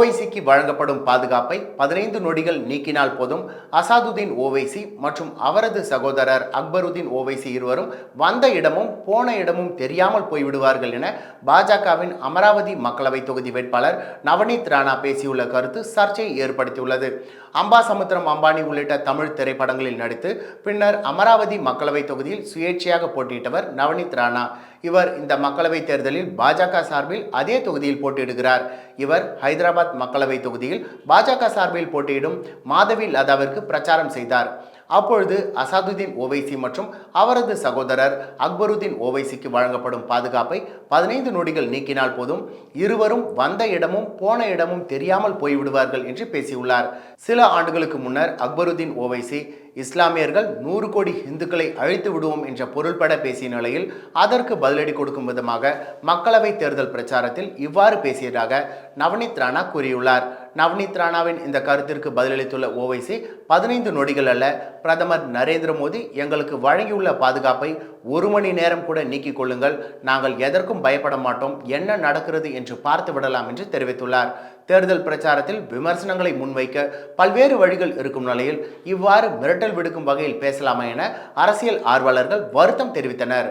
ஓவைசிக்கு வழங்கப்படும் பாதுகாப்பை பதினைந்து நொடிகள் நீக்கினால் போதும். அசாதுதீன் ஓவைசி மற்றும் அவரது சகோதரர் அக்பருதீன் ஓவைசி இருவரும் வந்த இடமும் போன இடமும் தெரியாமல் போய்விடுவார்கள் என பாஜகவின் அமராவதி மக்களவை தொகுதி வேட்பாளர் நவநீத் ராணா பேசியுள்ள கருத்து சர்ச்சையை ஏற்படுத்தியுள்ளது. அம்பாசமுத்திரம் அம்பானி உள்ளிட்ட தமிழ் திரைப்படங்களில் நடித்து பின்னர் அமராவதி மக்களவை தொகுதியில் சுயேட்சையாக போட்டியிட்டவர் நவநீத் ராணா. இவர் இந்த மக்களவைத் தேர்தலில் பாஜக சார்பில் அதே தொகுதியில் போட்டியிடுகிறார். இவர் ஹைதராபாத் மக்களவை தொகுதியில் பாஜக சார்பில் போட்டியிடும் மாதவி லதாவிற்கு பிரச்சாரம் செய்தார். அப்பொழுது அசாதுதீன் ஓவைசி மற்றும் அவரது சகோதரர் அக்பருதீன் ஓவைசிக்கு வழங்கப்படும் பாதுகாப்பை பதினைந்து நொடிகள் நீக்கினால் போதும் இருவரும் வந்த இடமும் போன இடமும் தெரியாமல் போய்விடுவார்கள் என்று பேசியுள்ளார். சில ஆண்டுகளுக்கு முன்னர் அக்பருதீன் ஓவைசி இஸ்லாமியர்கள் நூறு கோடி இந்துக்களை அழித்து விடுவோம் என்ற பொருள்பட பேசிய நிலையில் அதற்கு பதிலடி கொடுக்கும் விதமாக மக்களவை தேர்தல் பிரச்சாரத்தில் இவ்வாறு பேசியதாக நவனீத் ராணா கூறியுள்ளார். நவனித் ராணாவின் இந்த கருத்திற்கு பதிலளித்துள்ள ஓவைசி பதினைந்து நொடிகள் அல்ல பிரதமர் நரேந்திர மோடி எங்களுக்கு வழங்கியுள்ள பாதுகாப்பை ஒரு மணி நேரம் கூட நீக்கிக் கொள்ளுங்கள். நாங்கள் எதற்கும் பயப்பட மாட்டோம். என்ன நடக்கிறது என்று பார்த்து விடலாம் என்று தெரிவித்துள்ளார். தேர்தல் பிரச்சாரத்தில் விமர்சனங்களை முன்வைக்க பல்வேறு வழிகள் இருக்கும் நிலையில் இவ்வாறு மிரட்டல் விடுக்கும் வகையில் பேசலாமா என அரசியல் ஆர்வலர்கள் வருத்தம் தெரிவித்தனர்.